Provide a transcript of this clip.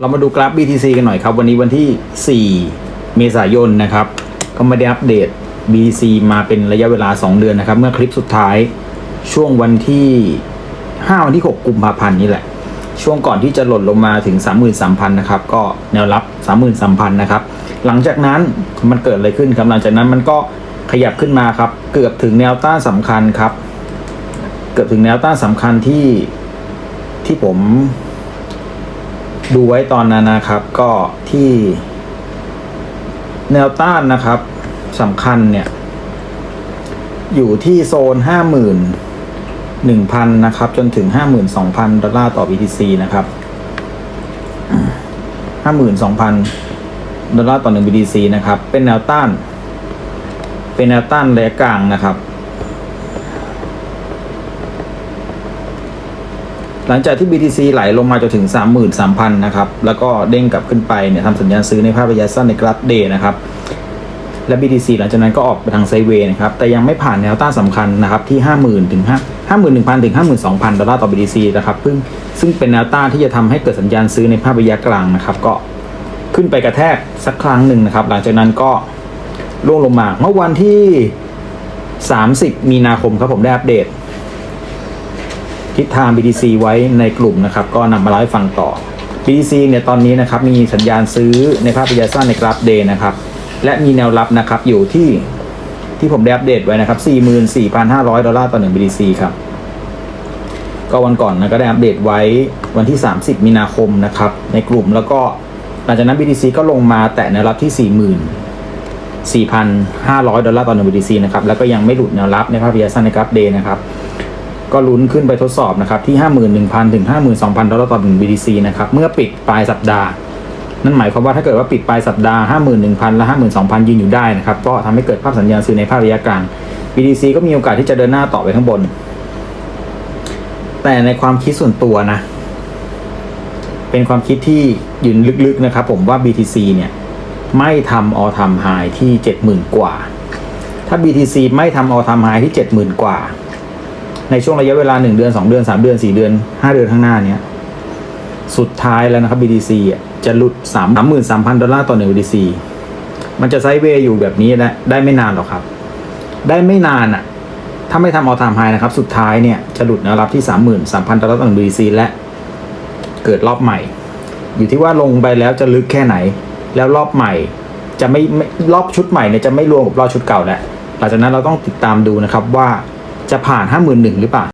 เรามาดูกราฟ BTC กันหน่อยครับ วันนี้วันที่ 4 เมษายนนะครับ ก็ไม่ได้อัปเดต BTC มาเป็นระยะเวลา 2 เดือนนะครับ เมื่อคลิปสุดท้ายช่วงวันที่ 5 วันที่ 6 กุมภาพันธ์นี่แหละ ช่วงก่อนที่จะหล่นลงมาถึง 33,000 นะครับ ก็แนวรับ 33,000 นะครับ หลังจากนั้นมันเกิดอะไรขึ้นครับหลังจากนั้นมันก็ขยับขึ้นมาครับ เกือบถึงแนวต้านสำคัญครับ เกือบถึงแนวต้านสำคัญที่ที่ผม ดูไว้ตอนนั้นนะครับ ก็ที่ แนวต้านนะครับสำคัญเนี่ย อยู่ที่โซนห้าหมื่นหนึ่งพันนะครับ จนถึงห้าหมื่นสองพันดอลลาร์ต่อ BTC นะครับห้าหมื่นสองพันดอลลาร์ต่อหนึ่ง BTC นะครับ เป็นแนวต้าน เป็นแนวต้านระยะกลางนะครับ หลังจากที่ BTC ไหลลงมาจนถึง 33,000 นะครับ แล้วก็เด้งกลับขึ้นไปเนี่ยทำสัญญาณซื้อในภาพระยะสั้นในกราฟเดย์นะครับ และ BTC หลังจากนั้นก็ออกไปทางไซเวย์นะครับ แต่ยังไม่ผ่านแนวต้านสำคัญนะครับที่ 50,000 ถึง 5 51,000 ถึง 52,000 ดอลลาร์ต่อ BTC นะครับซึ่งซึ่งเป็นแนวต้านที่จะทำให้เกิดสัญญาณซื้อในภาพระยะกลางนะครับก็ขึ้นไปกระแทกสักครั้งหนึ่งนะครับ หลังจากนั้นก็ร่วงลงมาเมื่อวันที่ 30 มีนาคมครับผมได้อัปเดต ทิศทาง BTC ไว้ในกลุ่มนะครับ ก็นำมาเล่าให้ฟังต่อ BTC เนี่ยตอนนี้นะครับมีสัญญาณซื้อในภาพระยะสั้นในกราฟเดย์นะครับและมีแนวรับนะครับอยู่ที่ที่ผมได้อัปเดตไว้นะครับ 44,500 ดอลลาร์ต่อ 1 BTC ครับ ก็วันก่อนนะก็ได้อัปเดตไว้วันที่ 30 มีนาคมนะครับ ในกลุ่มแล้วก็หลังจากนั้น BTC ก็ลงมาแตะแนวรับที่ 40,000 4,500 ดอลลาร์ต่อ 1 BTC นะครับ แล้วก็ยังไม่หลุดแนวรับในภาพระยะสั้นในกราฟเดย์นะครับ ก็ลุ้นขึ้นไปทดสอบนะครับที่ 51,000 ถึง 52,000 ดอลลาร์ต่อ 1 BTC นะครับ เมื่อปิดปลายสัปดาห์ นั่นหมายความว่าถ้าเกิดว่าปิดปลายสัปดาห์ 51,000 และ 52,000 ยืนอยู่ได้นะครับ ก็ทำให้เกิดภาพสัญญาณซื้อในภาพระยะกลาง BTC ก็มีโอกาสที่จะเดินหน้าต่อไปข้างบน แต่ในความคิดส่วนตัวนะ เป็นความคิดที่ยืนลึกๆนะครับ ผมว่า BTC เนี่ยไม่ทำออทำไฮที่ 70,000 กว่า ถ้า BTC ไม่ทำออทำไฮที่ 70,000 กว่า ในช่วงระยะเวลา 1 เดือน 2 เดือน 3 เดือน 4 เดือน 5 เดือนข้างหน้าเนี้ยสุดท้ายแล้วนะครับ BTC จะหลุด 3 33,000 ดอลลาร์ต่อ 1 BTC มันจะไซด์เวย์อยู่แบบนี้และได้ไม่นานหรอกครับ ได้ไม่นานอะ ถ้าไม่ทำออทามไฮนะครับ สุดท้ายเนี่ยจะหลุดแนวรับที่ 33,000 ดอลลาร์ต่อ 1 BTC และเกิดรอบใหม่ อยู่ที่ว่าลงไปแล้วจะลึกแค่ไหน แล้วรอบใหม่จะไม่ไม่รอบชุดใหม่เนี่ยจะไม่รวมกับรอบชุดเก่าแล้วหลังจากนั้นเราต้องติดตามดูนะครับว่า จะผ่าน 51,000หรือเปล่า